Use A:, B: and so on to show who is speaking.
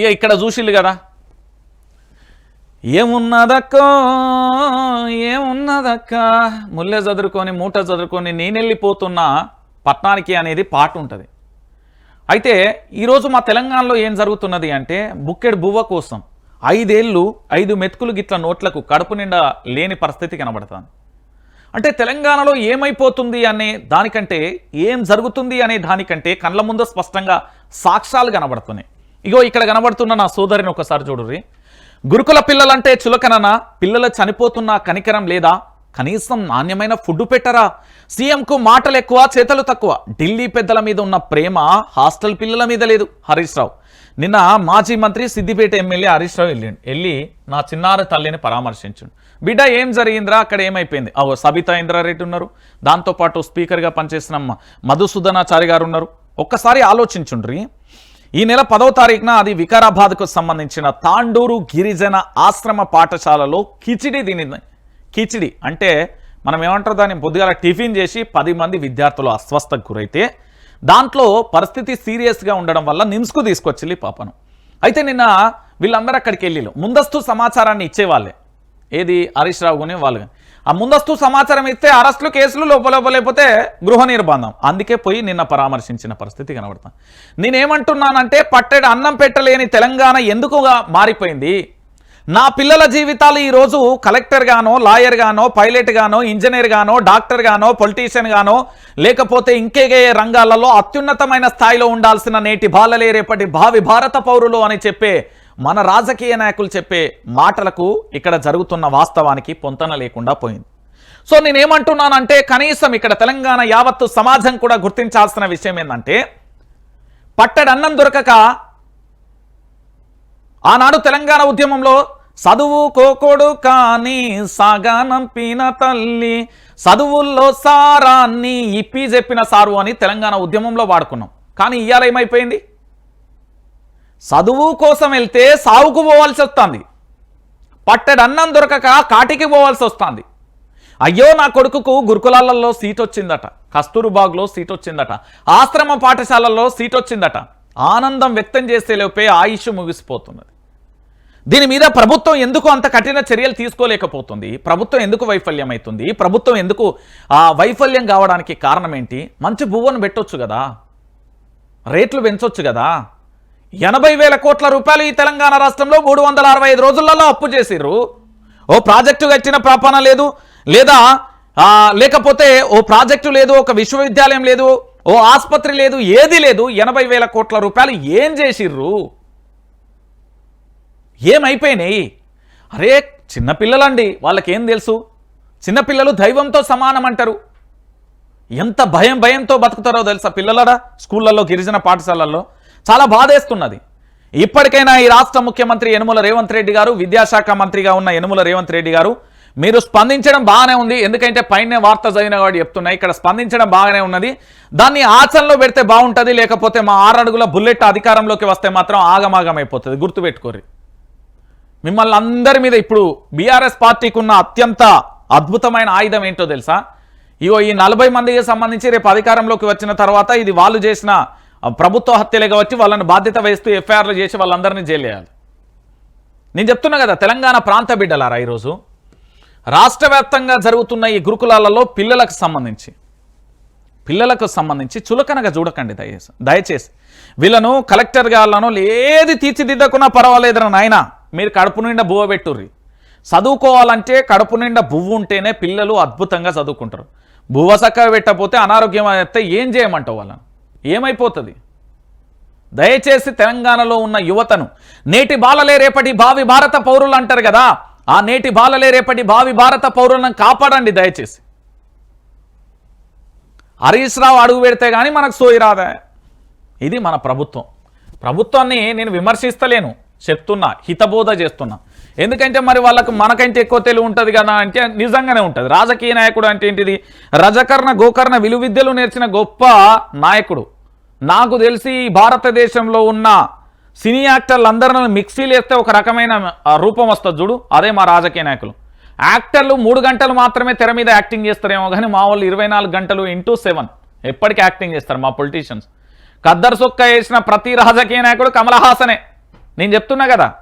A: ఇక ఇక్కడ చూసిల్లు కదా. ఏమున్నదక్కో? ఏమున్నదక్క? ముల్లె చదురుకొని మూట చదురుకొని నేనెళ్ళిపోతున్నా. పట్నానికి అనేది పాట ఉంటుంది. అయితే ఈరోజు మా తెలంగాణలో ఏం జరుగుతున్నది అంటే బుక్కెడు బువ్వ కోసం ఐదేళ్ళు ఐదు మెతుకులు గిట్ల నోట్లకు కడుపు నిండా లేని పరిస్థితి కనబడుతుంది. అంటే తెలంగాణలో ఏమైపోతుంది అనే దానికంటే ఏం జరుగుతుంది అనే దానికంటే కళ్ళ ముందు స్పష్టంగా సాక్ష్యాలు కనబడుతున్నాయి. ఇగో ఇక్కడ కనబడుతున్న నా సోదరిని ఒకసారి చూడుర్రి. గురుకుల పిల్లలంటే చులకననా? పిల్లలు చనిపోతున్న కనికరం లేదా? కనీసం నాణ్యమైన ఫుడ్ పెట్టరా? సీఎంకు మాటలు ఎక్కువ చేతలు తక్కువ. ఢిల్లీ పెద్దల మీద ఉన్న ప్రేమ హాస్టల్ పిల్లల మీద లేదు హరీష్ రావు. నిన్న మాజీ మంత్రి సిద్దిపేట ఎమ్మెల్యే హరీష్ రావు వెళ్ళిండు. వెళ్ళి నా చిన్నారి తల్లిని పరామర్శించుండు. బిడ్డ ఏం జరిగిందిరా? అక్కడ ఏమైపోయింది? అవో సబితా ఇంద్రారెడ్డి ఉన్నారు. దాంతోపాటు స్పీకర్గా పనిచేసిన మధుసూదనాచారి గారు ఉన్నారు. ఒక్కసారి ఆలోచించుండ్రి. ఈ నెల పదవ తారీఖున అది వికారాబాద్కు సంబంధించిన తాండూరు గిరిజన ఆశ్రమ పాఠశాలలో కిచిడి దీని కిచిడి అంటే మనం ఏమంటారు దాన్ని? పొద్దుగాల టిఫిన్ చేసి పది మంది విద్యార్థులు అస్వస్థకు గురైతే దాంట్లో పరిస్థితి సీరియస్గా ఉండడం వల్ల నిమ్స్కు తీసుకొచ్చి పాపను. అయితే నిన్న వీళ్ళందరూ అక్కడికి వెళ్ళిళ్ళు. ముందస్తు సమాచారాన్ని ఇచ్చేవాళ్ళే. ఏది? హరీష్ రావు గుని వాళ్ళు. ఆ ముందస్తు సమాచారం ఇస్తే అరెస్టులు కేసులు లోపలోపలేకపోతే గృహ నిర్బంధం. అందుకే పోయి నిన్న పరామర్శించిన పరిస్థితి కనబడతాం. నేనేమంటున్నానంటే పట్టెడు అన్నం పెట్టలేని తెలంగాణ ఎందుకుగా మారిపోయింది? నా పిల్లల జీవితాలు ఈరోజు కలెక్టర్ గానో లాయర్ గానో పైలట్ గానో ఇంజనీర్ గానో డాక్టర్ గానో పొలిటీషియన్ గానో లేకపోతే ఇంకే రంగాలలో అత్యున్నతమైన స్థాయిలో ఉండాల్సిన నేటి బాలలే రేపటి భావి భారత పౌరులు అని చెప్పే మన రాజకీయ నాయకులు చెప్పే మాటలకు ఇక్కడ జరుగుతున్న వాస్తవానికి పొంతన లేకుండా పోయింది. సో నేనేమంటున్నానంటే కనీసం ఇక్కడ తెలంగాణ యావత్తు సమాజం కూడా గుర్తించాల్సిన విషయం ఏంటంటే పట్టడన్నం దొరకక ఆనాడు తెలంగాణ ఉద్యమంలో చదువు కోకోడు కానీ సాగానంపిన తల్లి చదువుల్లో సారాన్ని ఇప్పి చెప్పిన సారు అని తెలంగాణ ఉద్యమంలో వాడుకున్నాం. కానీ ఇవాళ ఏమైపోయింది? చదువు కోసం వెళ్తే సావుకు పోవాల్సి వస్తుంది. పట్టడన్నం దొరకక కాటికి పోవాల్సి వస్తుంది. అయ్యో నా కొడుకుకు గురుకులాలలో సీట్ వచ్చిందట. కస్తూరుబాగ్లో సీట్ వచ్చిందట. ఆశ్రమ పాఠశాలల్లో సీట్ వచ్చిందట. ఆనందం వ్యక్తం చేసే లోపే ఆయుష్ ముగిసిపోతున్నది. దీని మీద ప్రభుత్వం ఎందుకు అంత కఠిన చర్యలు తీసుకోలేకపోతుంది? ప్రభుత్వం ఎందుకు వైఫల్యం అవుతుంది ప్రభుత్వం ఎందుకు ఆ వైఫల్యం కావడానికి కారణం ఏంటి మంచి బువ్వను పెట్టొచ్చు కదా. రేట్లు పెంచొచ్చు కదా. ఎనభై వేల కోట్ల రూపాయలు ఈ తెలంగాణ రాష్ట్రంలో మూడు వందల అరవై ఐదు రోజులలో అప్పు చేసిర్రు. ఓ ప్రాజెక్టు కట్టిన ప్రాపణ లేదు లేదా లేకపోతే ఓ ప్రాజెక్టు లేదు ఒక విశ్వవిద్యాలయం లేదు ఓ ఆసుపత్రి లేదు ఏది లేదు ఎనభై వేల కోట్ల రూపాయలు ఏం చేసిర్రు? ఏమైపోయినాయి? అరే చిన్నపిల్లలండి వాళ్ళకేం తెలుసు? చిన్నపిల్లలు దైవంతో సమానం అంటారు. ఎంత భయం భయంతో బతుకుతారో తెలుసా పిల్లలరా? స్కూళ్ళల్లో గిరిజన పాఠశాలల్లో. చాలా బాధేస్తున్నది. ఇప్పటికైనా ఈ రాష్ట్ర ముఖ్యమంత్రి యనుమల రేవంత్ రెడ్డి గారు విద్యాశాఖ మంత్రిగా ఉన్న యనుమల రేవంత్ రెడ్డి గారు మీరు స్పందించడం బాగానే ఉంది. ఎందుకంటే పైన వార్త చదివిన వాడు చెప్తున్నాయి. ఇక్కడ స్పందించడం బాగానే ఉన్నది. దాన్ని ఆచరణలో పెడితే బాగుంటుంది. లేకపోతే మా ఆరడుగుల బుల్లెట్ అధికారంలోకి వస్తే మాత్రం ఆగమాగం అయిపోతుంది గుర్తుపెట్టుకోరి మిమ్మల్ని అందరి మీద ఇప్పుడు బీఆర్ఎస్ పార్టీకి ఉన్న అత్యంత అద్భుతమైన ఆయుధం ఏంటో తెలుసా? ఇగో ఈ నలభై మందికి సంబంధించి రేపు అధికారంలోకి వచ్చిన తర్వాత ఇది వాళ్ళు చేసిన ప్రభుత్వ హత్యలే కాబట్టి వాళ్ళని బాధ్యత వహిస్తూ ఎఫ్ఐఆర్లు చేసి వాళ్ళందరినీ జైలు వేయాలి నేను చెప్తున్నా కదా తెలంగాణ ప్రాంత బిడ్డలారా ఈరోజు? రాష్ట్ర వ్యాప్తంగా జరుగుతున్న ఈ గురుకులాలలో పిల్లలకు సంబంధించి పిల్లలకు సంబంధించి చులకనగా చూడకండి దయచేసి దయచేసి. వీళ్ళను కలెక్టర్ గాళ్ళను ఏది తీర్చిదిద్దకున్నా పర్వాలేదురా నాయన మీరు కడుపు నిండా బువ్వ పెట్టుర్రి. చదువుకోవాలంటే కడుపు నిండా బువ్వు ఉంటేనే పిల్లలు అద్భుతంగా చదువుకుంటారు. బువ్వ చక్కగా పెట్టకపోతే అనారోగ్యం అయితే ఏం చేయమంటావు వాళ్ళని? ఏమైపోతుంది? దయచేసి తెలంగాణలో ఉన్న యువతను నేటి బాలలే రేపటి భావి భారత పౌరులు అంటారు కదా ఆ నేటి బాలలే రేపటి భావి భారత పౌరులను కాపాడండి దయచేసి. హరీష్ రావు అడుగు పెడితే కానీ మనకు సోయి రాదా? ఇది మన ప్రభుత్వం. ప్రభుత్వాన్ని నేను విమర్శిస్తలేను. చెప్తున్నా హితబోధ చేస్తున్నా. ఎందుకంటే మరి వాళ్ళకు మనకంటే ఎక్కువ తెలివి ఉంటుంది కదా అంటే నిజంగానే ఉంటుంది. రాజకీయ నాయకుడు అంటే ఏంటిది? రజకర్ణ గోకర్ణ విలువిద్యలు నేర్చిన గొప్ప నాయకుడు. నాకు తెలిసి ఈ భారతదేశంలో ఉన్న సినీ యాక్టర్లు అందరిని మిక్సీలు వేస్తే ఒక రకమైన రూపం వస్తుంది చూడు. అదే మా రాజకీయ నాయకులు. యాక్టర్లు మూడు గంటలు మాత్రమే తెర మీద యాక్టింగ్ చేస్తారేమో కానీ మా వాళ్ళు ఇరవై నాలుగు గంటలు ఇంటూ సెవెన్. ఎప్పటికీ యాక్టింగ్ చేస్తారు మా పొలిటీషియన్స్. కద్దరు సొక్క వేసిన ప్రతి రాజకీయ నాయకుడు కమలహాసనే. నేను చెప్తున్నా కదా.